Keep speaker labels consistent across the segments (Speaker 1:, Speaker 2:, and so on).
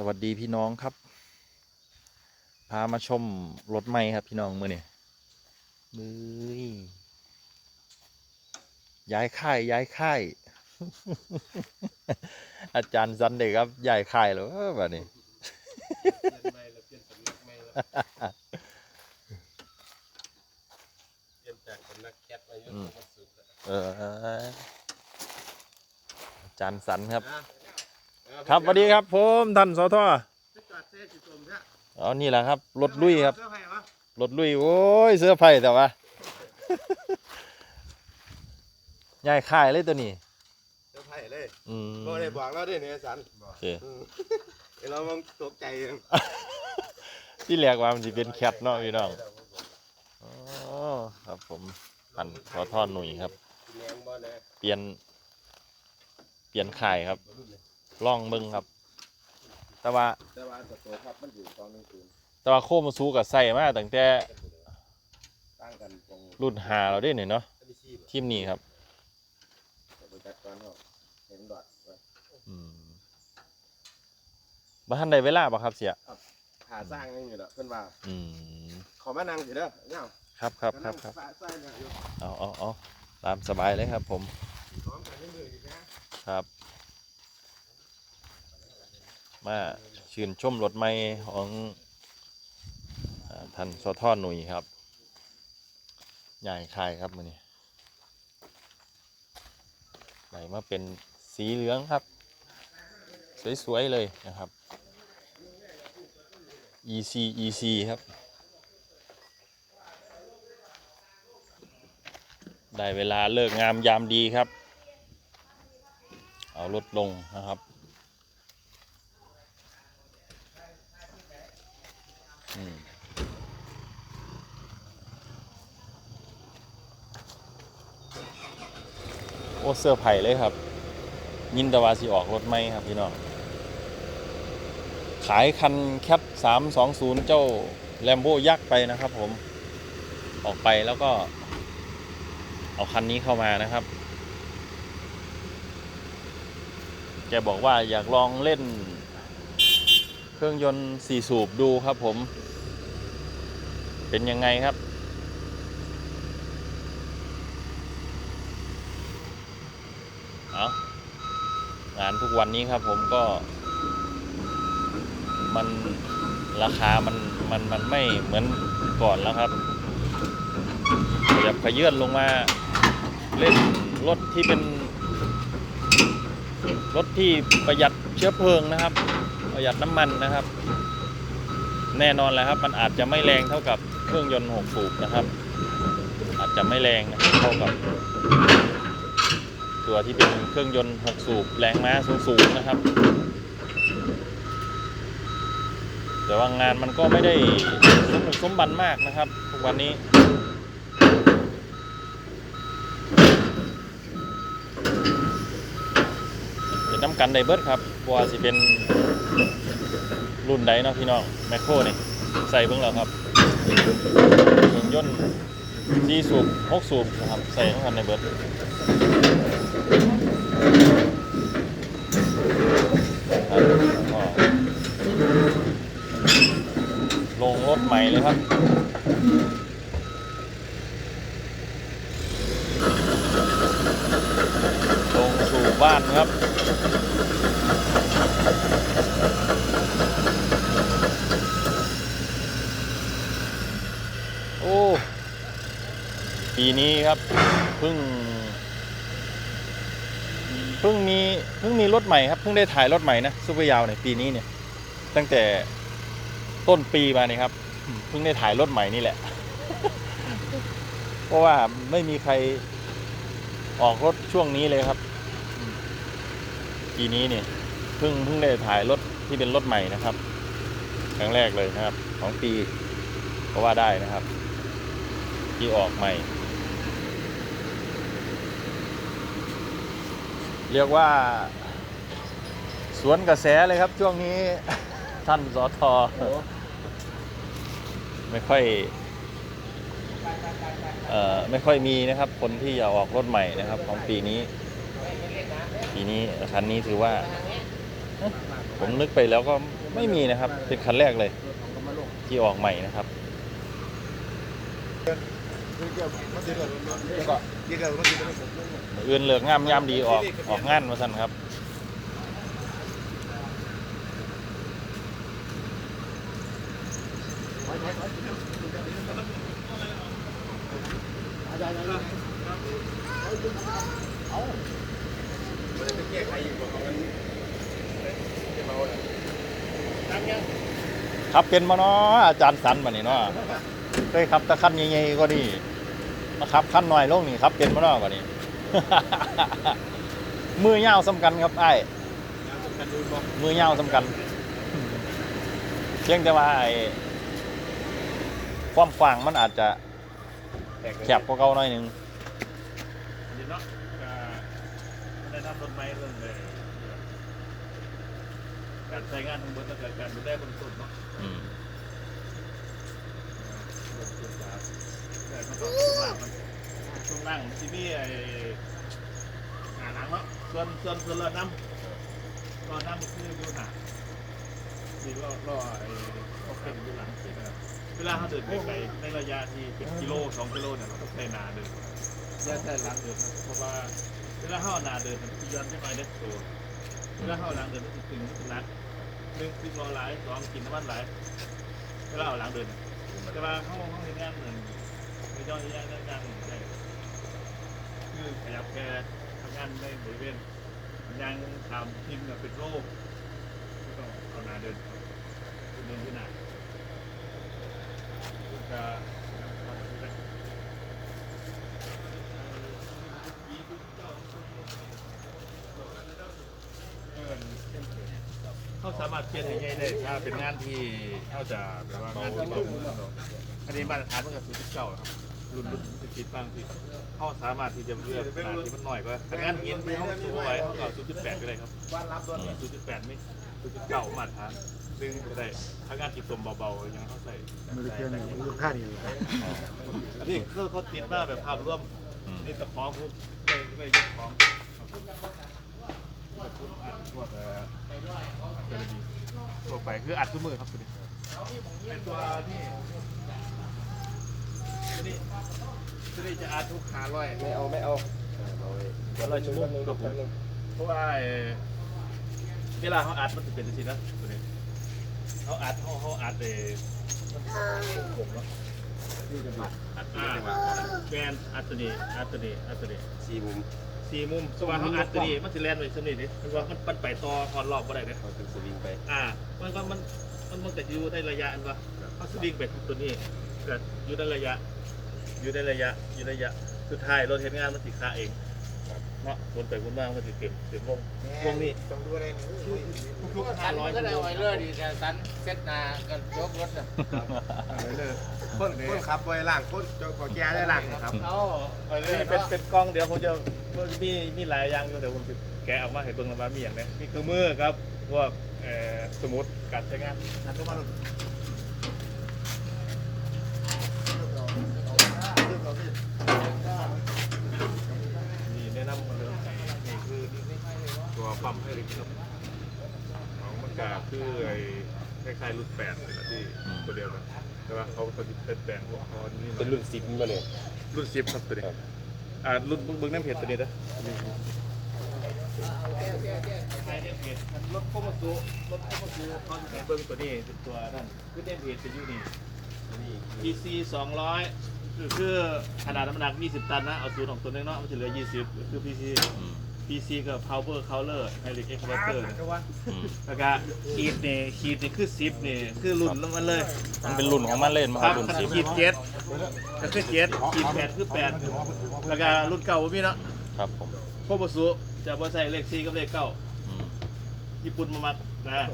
Speaker 1: สวัสดีพี่น้องครับ พามาชมรถใหม่ครับพี่น้องมือนี่มือย้ายค่ายย้ายค่าย อาจารย์ซันเด็กครับย้ายค่ายแล้วแบบนี้
Speaker 2: เปลี่ยนใหม่แล้วเปลี่ยนสำนักใหม่แล้วเปลี่ยนจากสำนักแคทมาอยู่
Speaker 1: อืม
Speaker 2: สำนักสุดแล้ว
Speaker 1: เอออาจารย์สันครับ
Speaker 2: อะเอา
Speaker 1: ครับสวัสดีครับผมท่านสท
Speaker 2: ไปจอดเซ่สิสมเนี่ย
Speaker 1: อ๋อนี่แหละครับรถลุยครับ
Speaker 2: เสื้อผ้าวะ
Speaker 1: รถลุยโอ้ยเสื้อไผ่แต่ว่าย้ายค่ายเลยตัวนี้
Speaker 2: เสื้อผ้าเลย
Speaker 1: อืม
Speaker 2: บ่ได้บอกเราด้วยเนี่ยสัน
Speaker 1: โอเค
Speaker 2: อืมเดี๋ยวเรามองตกใจเอง
Speaker 1: ที่แรกว่ามันจะเป็นแคทเนาะพี่น้องอ๋อครับผมอันขอทอดหนุ่ยครับ
Speaker 2: แรงบ่นะ
Speaker 1: เปลี่ยน เปลี่ยนข่ายครับ ล่องมึงครับ แต่ว่า
Speaker 2: แต่ว่าตัวตัวครับมันอยู่ตอนนึงคืน
Speaker 1: แต่ว่าโคมาซูกับใส่มาตั้งแต่
Speaker 2: ตั้งกันตรง
Speaker 1: รุ่นหาเราได้หน่อยเนาะ
Speaker 2: อันนี้ชีพ
Speaker 1: ทีมนี้ครับ
Speaker 2: บริการก่อนเขาเห็นดอดไว้
Speaker 1: อืมบ้านใดเวลาปะครับเสีย
Speaker 2: หาสร้างนี่อยู่แล้วเพิ่นว่า
Speaker 1: อืม
Speaker 2: ขอมานั่งสิเด้อเนี่ย
Speaker 1: ครับครับครับครับ
Speaker 2: สร้างเนี่ยอยู่
Speaker 1: เอาเอาเอาตามสบายเลยครับผม
Speaker 2: พร้อมกันนี่มือดีนะครับ
Speaker 1: มาชื่นชมรถใหม่ของอท่านสทอหนุ่ยครับ ใหญ่คายครับมือนี้ไหลมาเป็นสีเหลืองครับ สวย ๆ เลยนะครับ EC EC ครับ ได้เวลาเลิกงามยามดีครับ เอารถลงนะครับอืม โอ้เสื้อไผ่เลยครับ ยินแตวาสิออกรถไหมครับพี่น้อง ขายคันแคปสามสองศูนย์เจ้าแลมโบยักษ์ไปนะครับผม ออกไปแล้วก็ เอาคันนี้เข้ามานะครับ แกบอกว่าอยากลองเล่น เครื่องยนต์สี่สูบดูครับผม เป็นยังไงครับ เอางานทุกวันนี้ครับผมก็ มันราคามันมันมันไม่เหมือนก่อนแล้วครับขยับขยื่นลงมาเล่นรถที่เป็นรถที่ประหยัดเชื้อเพลิงนะครับ ประหยัดน้ำมันนะครับ แน่นอนแหละครับ มันอาจจะไม่แรงเท่ากับ เครื่องยนต์หกสูบนะครับ อาจจะไม่แรงนะครับเท่ากับ ตัวที่เป็นเครื่องยนต์หกสูบแรงม้าสูงๆนะครับ แต่ว่างานมันก็ไม่ได้สมบุกสมบันมากนะครับทุกวันนี้เป็นน้ำกันไดเบิร์ดครับบัวาสิเป็นรุ่นใดเนาะพี่น้องแมคโครนี่ใส่เบิ่งแล้วครับ เครื่องยนต์สี่สูบหกสูบนะครับใส่น้ำกันในเบิร์ดครับก็ลงรถใหม่เลยครับ ลงสู่บ้านครับ โอ้ ปีนี้ครับเพิ่งเพิ่งมีเพิ่งมีรถใหม่ครับเพิ่งได้ถ่ายรถใหม่นะซูเปอร์ยาวในปีนี้เนี่ยตั้งแต่ต้นปีมานี่ครับเพิ่งได้ถ่ายรถใหม่นี่แหละ เพราะว่าไม่มีใครออกรถช่วงนี้เลยครับ ปีนี้เนี่ยเพิ่งเพิ่งได้ถ่ายรถที่เป็นรถใหม่นะครับครั้งแรกเลยนะครับ ของปีก็ว่าได้นะครับ ที่ออกใหม่ เรียกว่า สวนกระแสเลยครับช่วงนี้ ท่านสอทอไม่ค่อยเอ่อไม่ค่อยมีนะครับ คนที่จะออกรถใหม่นะครับ ของปีนี้ ปีนี้คันนี้ถือว่า ผมนึกไปแล้วก็ไม่มีนะครับ เป็นคันแรกเลย ที่ออกใหม่นะครับ
Speaker 2: อื่นเหลื
Speaker 1: องามงามดีออกออกงานมาสั่นครับครับเป็นมาเนาะอาจารย์สันมาเนี่เนาะ ยขับแตะคันใหญ่ๆก็นี่มาขับคันหน่อยลงนี่ครับเป็นมาเนาะกว่านี่มือยาวสำคัญครับไอ้าย
Speaker 2: กันดูบ่
Speaker 1: มือยาวสำคัญเพียงแต่ว่าไอ้ความกว้างมันอาจจะแคบกว่าเก่าหน่อยหนึง
Speaker 3: ดีเนาะก็ได้นำรถไม้เรื่องเลยการใช้งานทั้งหมดแล้วก็การดูแลคนสุดเนาะ
Speaker 1: อืม
Speaker 3: รถสุดครับ แต่มันก็ช่วงล่างมันช่วงล่างที่นี่ไอ้หาหนังเนาะส่วนส่วนส่วนรอน้ำรอน้ำมันคืออยู่หนาที่รอรอไอ้เขาเป็นอยู่หลังสินะครับเวลาเขาเดินไปไกลในระยะที่เป็นกิโลสองกิโลเนี่ยเราต้องใช้นาเดินย่าใส่หลังเดินนะเพราะว่าเวลาเข้านาเดินมันจะย้อนใช่ไหมเด็กตัวเวลาเข้าหลังเดินมันจะตึงมันจะนักหนึ่งตึงรอหลายสองกินน้ำมันหลายเวลาเอาหลังเดิน แต่ว่าเข้าห้องเรียนงานเหมือนไม่ต้องย่างงานหนึ่งได้คือขยับแค่ทำงานในบริเวณยางทำทิ้งเป็นโรคก็ต้องเอาหนาเดินเดินที่หนาก็เขาสามารถเปลี่ยนให้ใหญ่ได้ถ้าเป็นงานที่ เขาจะแบบว่างานที่เบามือเนาะอันนี้มาตรฐานมันก็สูงที่เก่าครับรุ่นรุ่นที่คิดบ้างที่เขาสามารถที่จะเลือกขนาดที่มันหน้อยกว่าแต่งานเงินที่เขาสูงไว้เขาเอาศูนย์จุดแปดก็ได้ครับ
Speaker 2: บ้ารับด้วย
Speaker 3: ศูนย์จุดแปดไม่ศูนย์จุดเก้ามาตรฐานซึ่งก็ได้ถ้างานติดตมเบาๆย่างเขาใส่
Speaker 2: มือเครื่องมือค่าดี
Speaker 3: อันนี้คือเขาติดมาแบบภาพร่วมนี่ตะของพวกไม่ไม่ยกของทั่วไปคืออัดทุกมือครับตัวนี้ เป็นตัวนี่ตัวนี้ตัวนี้จะอัดทุกขาร้อย
Speaker 2: ไม่เอาไม่เอาเร้
Speaker 3: อยชั่วโมงครับผมเพราะว่าเวลาเขาอัดมันจะเป็นอย่างนี้นะตัวนี้เขาอัดเขาเขาอัดเออผมเนาะ
Speaker 2: ที่จะมา
Speaker 3: อัดอ่าแกนอัดตัวนี้อัดตัวนี้อัดตัวนี้
Speaker 2: สี่มุม
Speaker 3: สี่มุมสว่าเขาอัดตัวนี้มันสิแลนไปสนิทนี่มันว่ามันมันไปต่อคอนรอบบ่ได้เนี่ย
Speaker 2: เขาถึงสวิงไป
Speaker 3: อ่า มันก็มัน มันมันแต่อยู่ในระยะอันว่าเขาสวิงไปทุกตัวนี้ก็อยู่ในระยะ อยู่ในระยะ อยู่ในระยะ สุดท้ายรถเห็นงานมันสิค่าเองเนาะวนไปวนมามันสิเต็มเต็มวงวงนี้
Speaker 2: ต้องดูอะไร
Speaker 3: ทุกๆ
Speaker 4: สั
Speaker 3: ห้านร้อย
Speaker 4: ก็
Speaker 3: ชั่ว
Speaker 4: ได้
Speaker 3: โมง
Speaker 4: ไว้เลยดีแต่สันเซ็ตนากันยกรถน่ะ
Speaker 2: คนคนขับไปล่างคนจะขอแก้ได้ล่างครับ
Speaker 4: เอา
Speaker 3: เออนี่เป็นเป็นกล้องเดี๋ยวผมจะมีมีหลายอย่างอยู่เดี๋ยวผมจะแกะออกมาให้เบิ่งว่ามีอย่างไรมีเครื่องมือครับพวกเอ่อ สมุดการใช้งาน
Speaker 2: นั่นก็มาลง
Speaker 3: นี่แนะนำมาเลยนี่คือตัวปั๊มให้ลิฟต์ครับของมันกาคือไอ้คล้ายๆรุ่นแปดเลยนะที่
Speaker 1: อืม
Speaker 3: ตัวเดียวกันแต่ว่าเขาเขาจะเป็นแปลงของเขานี่
Speaker 2: เป็นรุ่นสิบมาเลย
Speaker 3: รุ่นสิบครับตัวนี้อ่ารุ่นเบิ้งน้ำเพจตัวนี้นะ ใช่เนี่ยเพจรถโคมาซูรถโคมาซูเขาจะเป็นเบิ้งตัวนี้เป็นตัวนั่นคือเนี่ยเพจจะอยู่นี่ PC 200คือคือขนาดน้ำหนัก 20 ตันนะเอาศูนย์ของตัวนึงเนาะมันจะเหลือ 20 คือ PC PC กับ Power Color Hybrid Excavator เนี่ย
Speaker 1: อืม
Speaker 3: แล้วก็ขีดนี่ขีดนี่คือ 10นี่คือรุ่นลงมันเลย
Speaker 1: มันเป็นรุ่นของมันเล่นมา
Speaker 3: ครับ
Speaker 1: รุ่น
Speaker 3: ขนาด
Speaker 1: สิบ
Speaker 3: ขีดเจ็ดก็คือเจ็ดขีดแปดคือแปดแล้วก็รุ่นเก่าบ่มีเนาะ
Speaker 1: ครับผม
Speaker 3: โคบสุ จะบ่ใส่เลข4กับเลขเก้า
Speaker 1: อืม
Speaker 3: ญี่ปุ่นมามัดนะ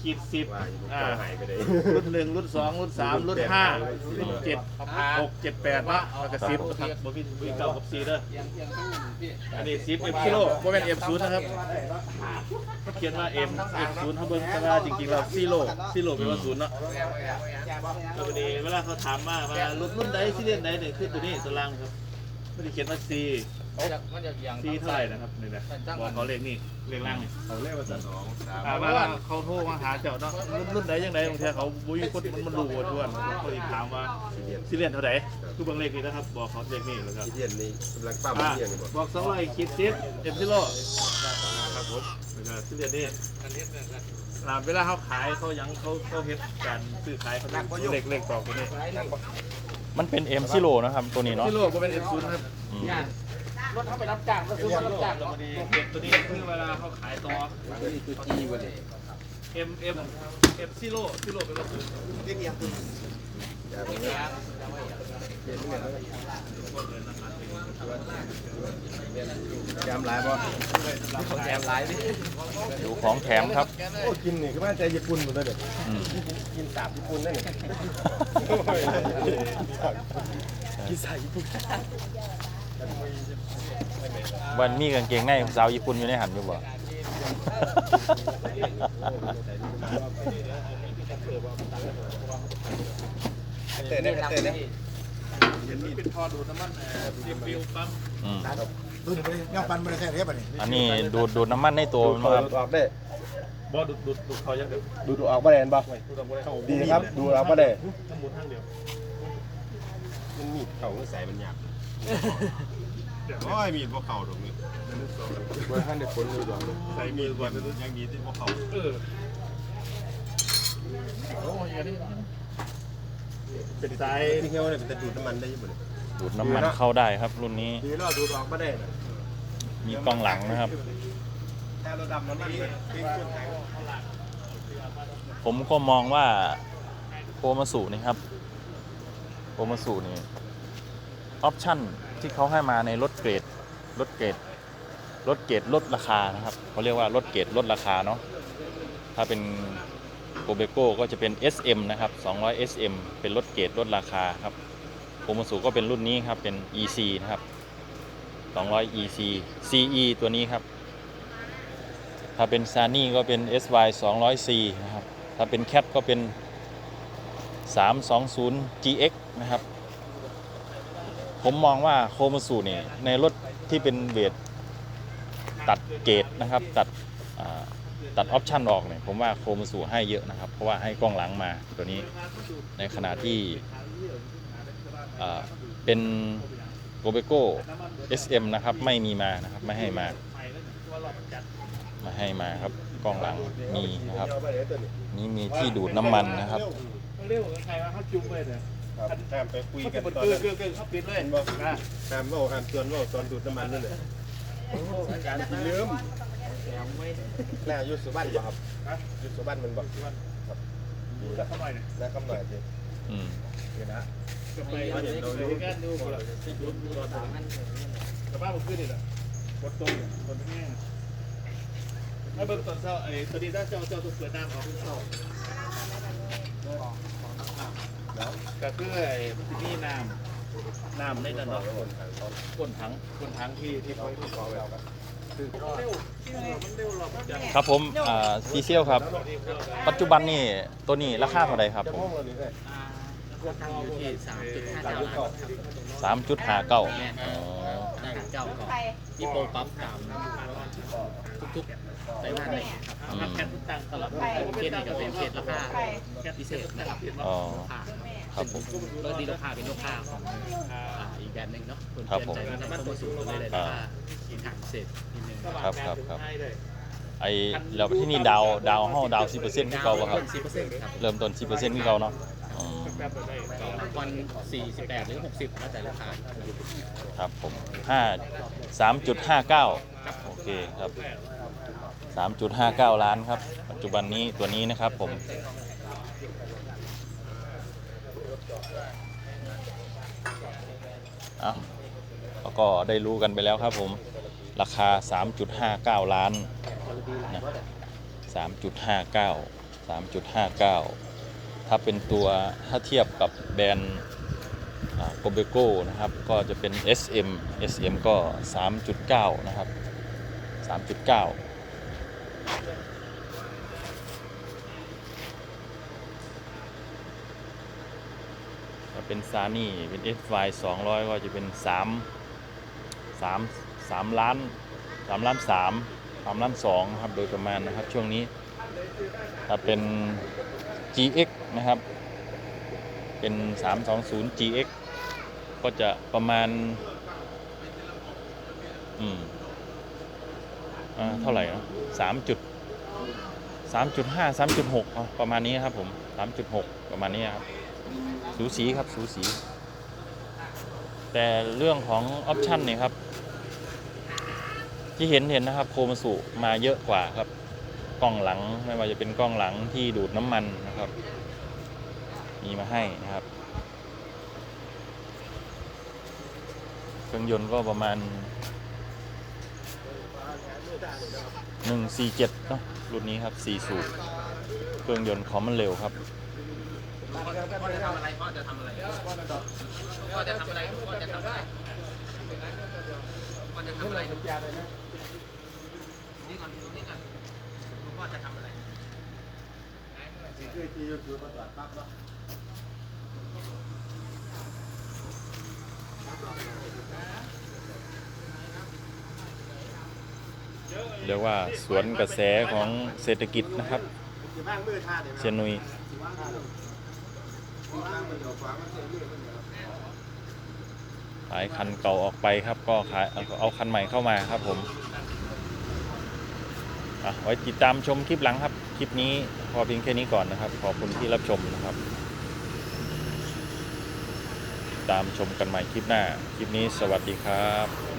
Speaker 3: ขีด10
Speaker 2: ว่าอยู่
Speaker 3: อ่า
Speaker 2: หายไปเลย
Speaker 3: รุ่นหนึ่งรุ่นสองรุ่นสามรุ่นห้ารุ่นเจ็ดหกเจ็ดแปดเนาะแล้วก็สิบครับบ่มีบ่มีเก้ากับสี่เด้อ
Speaker 4: เอียงเอียงตู้พี่
Speaker 3: อันนี้สิบเอ็มกิโลบ่แม่นเอ็มศูนย์นะครับเขาเขียนว่าเอ็มเอ็มศูนย์เขาเบิ่งแต่ว่าจริงๆแล้วซีโร่ซีโร่เป็นว่าศูนย์เนาะแล้ววันนี้เวลาเขาถามมาว่ารุ่นรุ่นใดซีเรียนใดเนี่ยคือตัวนี้ตัวล่างครับ ไม่ได้เขียนว่าซี
Speaker 4: มันจะมันจะเอียง
Speaker 3: ซีเท่าไหร่นะครับนี่แหละ
Speaker 4: มันตั้ง
Speaker 3: บอกเขาเลขนี่เลขล่างนี่
Speaker 2: เขาเรียกว่าสองสาม
Speaker 3: ถามว่าเขาโทรมาหาเจ้าเนาะรุ่นรุ่นไหนยังไงบางทีเขาบุ้ยคนมันมันรู้ว่าทวนเขาอีกถามว่า
Speaker 2: สี่เดียน
Speaker 3: สิเรียนเท่าไหร่คือบางเลขนี่นะครับบอกเขาเลขนี่แล้วครับ
Speaker 2: สี่เดียนนี่กำลังปั้ม
Speaker 3: อ่า
Speaker 2: เดียนนี่บอก
Speaker 3: บอกสองร้อยคิดซิปเอ็มซิโลครับผมแล้วก็สิเรียนนี่
Speaker 4: อันนี้เป็นกัน
Speaker 3: อ่าเวลาเขาขายเขายังเขาเขาเฮ็ดการซื้อขายเขาเลขเลขบอกตัวนี้
Speaker 1: มันเป็น M Zero นะครับตัวนี้เนาะ
Speaker 3: ซิโลก็เป็นเอ็มศูนย์ครับ
Speaker 1: อืม
Speaker 4: งานรถเขาไปรับจ้างรถซื้อมารับจ้าง
Speaker 3: แล้ว
Speaker 4: เนาะ
Speaker 3: พอดีเก็บตัวนี้คือเวลาเขาขายต่อ
Speaker 4: คือจีวันนี้
Speaker 3: M M M ซิโลซิโลเป็นกระสุน
Speaker 2: อย่าไปเนี่ย แกมหลายบ่
Speaker 4: แกมหลายดิ
Speaker 1: ดูของแถมครับ
Speaker 2: โอ้กินนี่ก็ว่าใจญี่ปุ่นหมดเลยเด็กกินสาบญี่ปุ่นนั่นนี่กินสาบญี่ปุ่น
Speaker 1: วันมีกางเกงในสาวญี่ปุ่นอยู่ในหันอยู่บ่
Speaker 2: เตะเนี่ยเตะเนี่ย
Speaker 3: ห็นมีเป็นพอดูดน้ำมันรีวิวปั๊ม
Speaker 1: อืม
Speaker 5: ดูดิย่างปันบริษัทเรียบร้อยนี่
Speaker 1: อันนี้ดูดดูดน้ำมันในตัวมัน
Speaker 2: ดู
Speaker 1: บ่ครับ
Speaker 2: ดออกได้
Speaker 3: บอดูดดูดดูดเขายังเดียว
Speaker 2: ดูดออกมาได้เห็นบ่
Speaker 3: ดูดออกมาเข้า
Speaker 2: ดีครับ ดูออกมาได้
Speaker 3: ทั้งหมดทั้งเดียว
Speaker 2: มันมีดเข่าใส่มันหยาบโอ้ยมีดพวกเข่าตรงนี้บนท่านได้ผลมือดอก
Speaker 3: ใส่มือก่อนยังดีที่พวกเขาเออโอ้ยอันนี้ เป็นสาย
Speaker 2: ที่เขาเนี่ยเป็นตะดูดน้ำมันได้ยังไง
Speaker 1: ดูดน้ำมันเข้าได้ครับ รุ่นนี้
Speaker 2: ดีแล้วดูดออกมาได้นะ
Speaker 1: มีกล้องหลังนะครับ
Speaker 2: แต่เราดำน้ำมันเลยปิ้งขึ้นแข็ง
Speaker 1: ผมก็มองว่าโอมาสุนี่ครับโอมาสุนี่ออปชั่นที่เขาให้มาในรถเกรดรถเกรดรถเกรดลดราคานะครับเขาเรียกว่ารถเกรดลดราคาเนาะถ้าเป็น โกเบโก้ก็จะเป็น SM นะครับ 200 SM เป็นรถเกรดลดราคาครับโอมสุก็เป็นรุ่นนี้ครับ เป็น EC นะครับ 200 EC CE ตัวนี้ครับ ถ้าเป็นซานี่ก็เป็น SY 200C นะครับ ถ้าเป็น Cat ก็เป็น 320 GX นะครับ ผมมองว่าโคมสูนี่ในรถที่เป็นเวทตัดเกรดนะครับ ตัด ตัดออปชันออกเนี่ยผมว่าโคมาสูให้เยอะนะครับ เพราะว่าให้กล้องหลังมาตัวนี้ในขณะที่อ่าเป็นโกเบโก้ SM นะครับ ไม่มีมานะครับไม่ให้มามาให้มาครับกล้องหลังมีนะครับ นี่มีที่ดูดน้ำมันนะครับ
Speaker 3: เร็วใครว่าเขาจุ่มไปเนี่ย
Speaker 2: ครับห้ามไปคุย
Speaker 3: เขา
Speaker 2: กั
Speaker 3: จะ
Speaker 2: น
Speaker 3: มา
Speaker 2: ตอน
Speaker 3: เกลือ
Speaker 2: นั้น
Speaker 3: เกลือเกลือเขาปิดเลย
Speaker 2: เห็นบ่
Speaker 3: นะ
Speaker 2: ห้ามเว่าห้ามเตือนเว่าตอนดูดน้ำมันนั่นเลยกา รกินลืมหน้ายุทธสุบันบ่ครับยุทธสุบันมันบ่ครับ
Speaker 3: ดูแลเขาหน่อยเนี่ย
Speaker 2: หน้าคำหน่อยสิ
Speaker 1: อืม
Speaker 2: เดี๋ยวนะ
Speaker 3: ก็ไปเห็นเราดูกันดูกันดูดูรอทางกระบ้าผมขึ้นนี่แหละกดตรงกดง่ายถ้าเบิ่งตอนเช้าไอ้ตัวนี้ถ้าเจ้าเจ้าตัวเสือน้ำออกเช้าก็คือไอ้นี่น้ำน้ำในนั่นเนาะก้นถังก้นถังที่ที่เขาที่เขาแบบเร็วมันเร็วหรอกมันจะ
Speaker 1: ครับผมอ่าซีเซียลครับ ปัจจุบันนี่ตัวนี้ราคาเท่าไหร่ครับ
Speaker 2: จะ
Speaker 1: ผม
Speaker 2: ห้องเรานี่ได้
Speaker 4: ราคาอยู่ที่สามจุดห้าเก้าล้านครับ
Speaker 1: สามจุดห้าเก้า
Speaker 4: แม่น
Speaker 1: อ๋อ
Speaker 4: ได้เจ้าก่อนที่โปรปั๊มตามทุกๆไตรมาสเลยครับ
Speaker 1: อืม
Speaker 3: แค่ตั้งตลอด
Speaker 4: เคสนี้ก็เป็นเคสราคาพิเศษนะครับ
Speaker 1: อ๋อ
Speaker 4: ลูก ค้า
Speaker 1: ครับผม
Speaker 4: รถดีลูกค้าเป็นลูกค้าของอ่าอีกแบรนด์หนึ่งเนาะคน
Speaker 1: ครับ
Speaker 4: เชื่อใจว่าในข้อมูลสูงเลยเลยราคาสินค้าพิเศษนิดนึง
Speaker 1: ครับครับครับ ไอเราที่นี่ดาวดาวห้าดาวสิบเปอร์เซ็นต์ที่เก่าป่ะครับ
Speaker 4: สิบเปอร์เซ็นต์ครับ
Speaker 1: เริ่มต้นสิบเปอร์เซ็นต์ที่เก่าเนาะอืม
Speaker 4: วันสี่สิบแปดหรือหกสิบแล้วแต่ลูกค้า
Speaker 1: ครับผมห้าสามจุดห้าเก้าโอเคครับสามจุดห้าเก้าล้านครับ ปัจจุบันนี้ตัวนี้นะครับผม เอาแล้วก็ได้รู้กันไปแล้วครับผม ราคา 3.59 ล้านนะ3.59 3.59 ถ้าเป็นตัวถ้าเทียบกับแบรนด์โกเบโก้นะครับ ก็จะเป็น SM SM ก็ 3.9 นะครับ 3.9 เป็นซานี่เป็น FY 200 ก็จะเป็น 3 3สามล้านสามล้านสามสามล้านสองครับโดยประมาณนะครับช่วงนี้ ถ้าเป็น GX นะครับ เป็น 320 GX ก็จะประมาณ อืมอ่าเท่าไหร่นะสามจุดสามจุดห้าสามจุดหกประมาณนี้ครับผมสามจุดหกประมาณนี้ครับ สูสีครับสูสี แต่เรื่องของออปชันเนี่ยครับ ที่เห็นเห็นนะครับ โคมสุมาเยอะกว่าครับ กล้องหลังไม่ว่าจะเป็นกล้องหลังที่ดูดน้ำมันนะครับ มีมาให้นะครับ เครื่องยนต์ก็ประมาณ147เนาะรุ่นนี้ครับ4สูบเครื่องยนต์เขามันเร็วครับ
Speaker 4: พ่อจะทำอะไรพ่อจะทำอะไรพ่อจะทำอะไรพ่อจะทำอะไรพ่อจะทำอะไรนี่ก่อนนี่ก่อนพ่อจะทำอะไร
Speaker 2: คือที่ยูทูบมาตรวจปั๊บเนาะ
Speaker 1: เรียกว่าสวนกระแสของเศรษฐกิจนะครับ
Speaker 2: เชี
Speaker 1: ยนุย ขายคันเก่าออกไปครับ ก็ขายเอาคันใหม่เข้ามาครับผมอะไว้ติดตามชมคลิปหลังครับ คลิปนี้พอเพียงแค่นี้ก่อนนะครับ ขอบคุณที่รับชมนะครับ ตามชมกันใหม่คลิปหน้า คลิปนี้สวัสดีครับ